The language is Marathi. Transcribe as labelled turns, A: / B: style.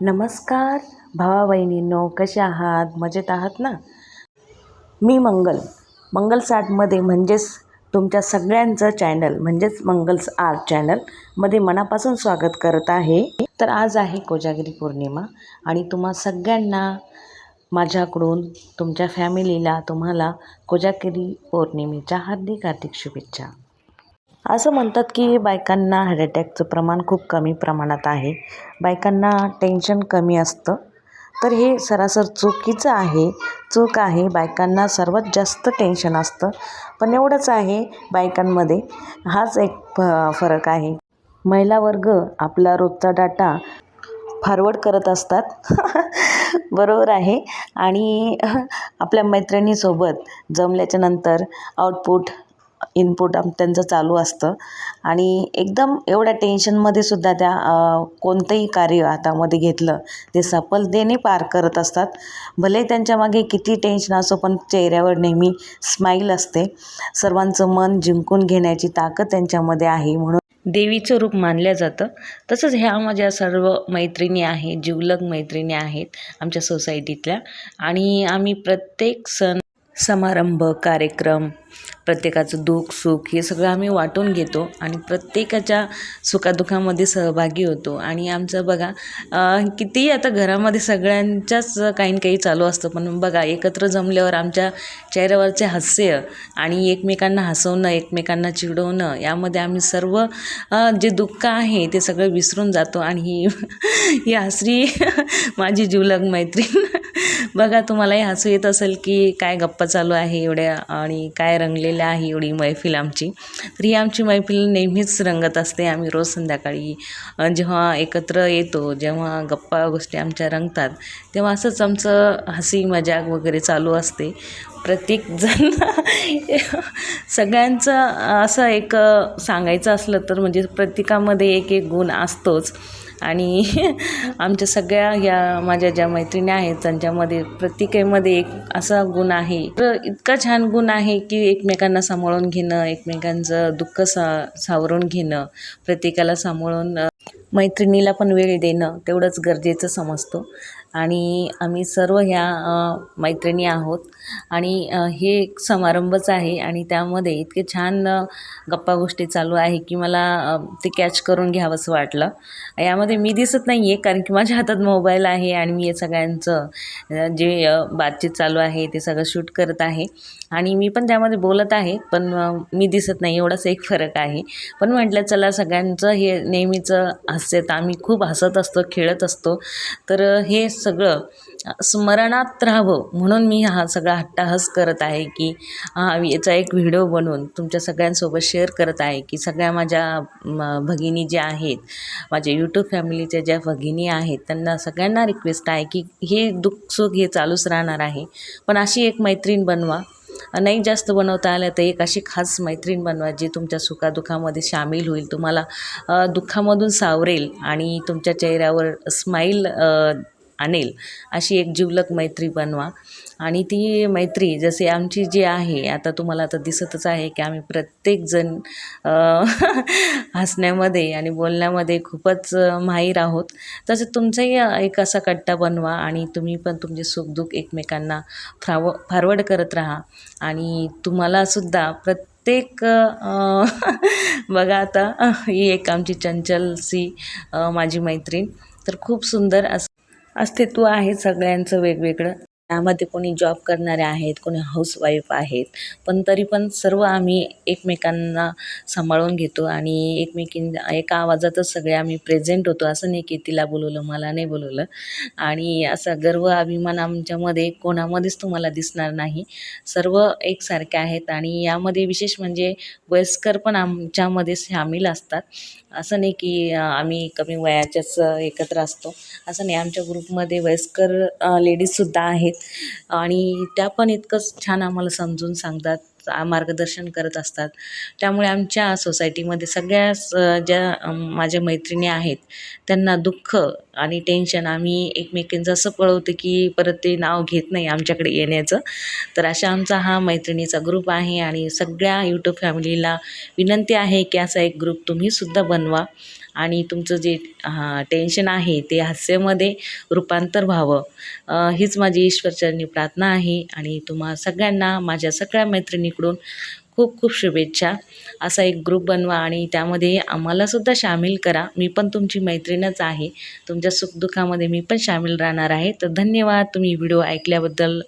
A: नमस्कार भावा बहिणींनो कसे आहात? मजेत आहात ना? मी मंगल. मंगल आर्टमध्ये म्हणजेच तुमच्या सगळ्यांचं चॅनल म्हणजेच मंगल्स आर्ट चॅनलमध्ये मनापासून स्वागत करत आहे. तर आज आहे कोजागिरी पौर्णिमा आणि तुम्हा सगळ्यांना माझ्याकडून तुमच्या फॅमिलीला तुम्हाला कोजागिरी पौर्णिमेच्या हार्दिक हार्दिक शुभेच्छा. असं म्हणतात की बायकांना हार्ट अटॅकचं प्रमाण खूप कमी प्रमाणात आहे. बायकांना टेन्शन कमी असतं. तर हे सरासर चुकीचं आहे. चूक आहे. बायकांना सर्वात जास्त टेन्शन असतं. पण एवढंच आहे बायकांमध्ये. हाच एक फ फरक आहे. महिला वर्ग आपला रोजचा डाटा फॉरवर्ड करत असतात. बरोबर आहे. आणि आपल्या मैत्रिणीसोबत जमल्याच्या नंतर आउटपुट इनपुट आम त्यांचं चालू असतं. आणि एकदम एवढ्या टेन्शनमध्ये सुद्धा त्या कोणतंही कार्य हातामध्ये घेतलं ते सफलतेने पार करत असतात. भले त्यांच्यामागे किती टेन्शन असो पण चेहऱ्यावर नेहमी स्माईल असते. सर्वांचं मन जिंकून घेण्याची ताकद त्यांच्यामध्ये आहे. म्हणून देवीचं रूप मानलं जातं. तसंच ह्या माझ्या सर्व मैत्रिणी आहेत जिवलग मैत्रिणी आहेत आमच्या सोसायटीतल्या आणि आम्ही प्रत्येक सण समारंभ कार्यक्रम प्रत्येकाचं दुःख सुख हे सगळं आम्ही वाटून घेतो आणि प्रत्येकाच्या सुखादुखामध्ये सहभागी होतो. आणि आमचं बघा कितीही आता घरामध्ये सगळ्यांच्याच काही ना काही चालू असतं पण बघा एकत्र जमल्यावर आमच्या चेहऱ्यावरचे हास्य आणि एकमेकांना हसवणं एकमेकांना चिडवणं यामध्ये आम्ही सर्व जे दुःख आहे ते सगळं विसरून जातो. आणि ही ही हसरी माझी जीवलग मैत्रीण. बघा तुम्हालाही हसू येत असेल की काय गप्पा चालू आहे एवढ्या आणि काय रंगलेल्या आहे एवढी मैफिल आमची. तर ही आमची मैफिल नेहमीच रंगत असते आम्ही रोज संध्याकाळी. जेव्हा एकत्र येतो जेव्हा गप्पा गोष्टी आमच्या रंगतात तेव्हा असंच आमचं हसी मजाक वगैरे चालू असते. प्रत्येकजण सगळ्यांचं असं एक सांगायचं असलं तर म्हणजे प्रत्येकामध्ये एक एक गुण असतोच. आणि आमच्या सगळ्या या माझ्या ज्या मैत्रिणी आहेत त्यांच्यामध्ये प्रत्येकामध्ये एक असा गुण आहे. तर इतका छान गुण आहे की एकमेकांना सांभाळून घेणं एकमेकांचं दुःख सा सावरून घेणं प्रत्येकाला सांभाळून मैत्रिणीला पण वेळ देणं तेवढंच गरजेचं समजतो. आणि आम्ही सर्व ह्या मैत्रिणी आहोत. आणि हे एक समारंभच आहे आणि त्यामध्ये इतके छान गप्पा गोष्टी चालू आहे की मला ते कॅच करून घ्यावंसं वाटलं. यामध्ये मी दिसत नाही आहे कारण की माझ्या हातात मोबाईल आहे आणि मी हे सगळ्यांचं जे बातचीत चालू आहे ते सगळं शूट करत आहे. आणि मी पण त्यामध्ये बोलत आहे पण मी दिसत नाही एवढाच एक फरक आहे. पण म्हटलं चला सगळ्यांचं हे नेहमीचं हास्यत आम्ही खूप हसत असतो खेळत असतो. तर हे सगळं स्मरणात राहावं. म्हणून मी हा सगळा हट्टाहस करत आहे की हा याचा एक व्हिडिओ बनवून तुमच्या सगळ्यांसोबत शेअर करत आहे की सगळ्या माझ्या भगिनी ज्या आहेत माझ्या यूट्यूब फॅमिलीच्या ज्या भगिनी आहेत त्यांना सगळ्यांना रिक्वेस्ट आहे की हे दुःख सुख हे चालूच राहणार आहे. पण अशी एक मैत्रीण बनवा. नाही जास्त बनवता आलं तर एक अशी खास मैत्रीण बनवा जी तुमच्या सुखादुखामध्ये सामील होईल. तुम्हाला दुःखामधून सावरेल आणि तुमच्या चेहऱ्यावर स्माईल आणेल. अशी एक जिवलक मैत्री बनवा. आणि ती मैत्री जसे आमची जी आहे आता तुम्हाला तर दिसतच आहे की आम्ही प्रत्येकजण हसण्यामध्ये आणि बोलण्यामध्ये खूपच माहीर आहोत. तसं तुमचाही एक असा कट्टा बनवा आणि तुम्ही पण तुमचे सुखदुःख एकमेकांना फ्राव फॉरवर्ड करत राहा. आणि तुम्हालासुद्धा प्रत्येक बघा आता ही एक आमची चंचलसी माझी मैत्रीण. तर खूप सुंदर असं अस्तित्व आहे सगळ्यांचं वेगवेगळं. त्यामध्ये कोणी जॉब करणारे आहेत कोणी हाऊसवाईफ आहेत. पण तरी पण सर्व आम्ही एकमेकांना सांभाळून घेतो आणि एकमेकीं एका आवाजातच सगळे आम्ही प्रेझेंट होतो. असं नाही की तिला बोलवलं मला नाही बोलवलं. आणि असा गर्व अभिमान आमच्यामध्ये कोणामध्येच तुम्हाला दिसणार नाही. सर्व एकसारखे आहेत आणि यामध्ये विशेष म्हणजे वयस्कर पण आमच्यामध्ये सामील असतात. असं नाही की आम्ही कमी वयाच्याच एकत्र असतो. असं नाही आमच्या ग्रुपमध्ये वयस्कर लेडीजसुद्धा आहेत. आणि त्या पण इतकंच छान आम्हाला समजून सांगतात मार्गदर्शन करत असतात. त्यामुळे आमच्या सोसायटीमध्ये सगळ्याच ज्या माझ्या मैत्रिणी आहेत त्यांना दुःख आणि टेन्शन आम्ही एकमेकींचं असं पळवतो की परत ते नाव घेत नाही आमच्याकडे येण्याचं. तर अशा आमचा हा मैत्रिणीचा ग्रुप आहे आणि सगळ्या यूट्यूब फॅमिलीला विनंती आहे की असा एक ग्रुप तुम्हीसुद्धा बनवा. आणि तुमचं जे टेन्शन आहे ते हास्यामध्ये रूपांतर व्हावं. हीच माझी ईश्वरचरणी प्रार्थना आहे आणि तुम्हा सगळ्यांना माझ्या सगळ्या मैत्रिणीकडून खूप खूप शुभेच्छा. असा एक ग्रुप बनवा आणि त्यामध्ये आम्हालासुद्धा सामील करा. मी पण तुमची मैत्रीणच आहे. तुमच्या सुखदुःखामध्ये मी पण सामील राहणार आहे. तर धन्यवाद. तुम्ही व्हिडिओ ऐकल्याबद्दल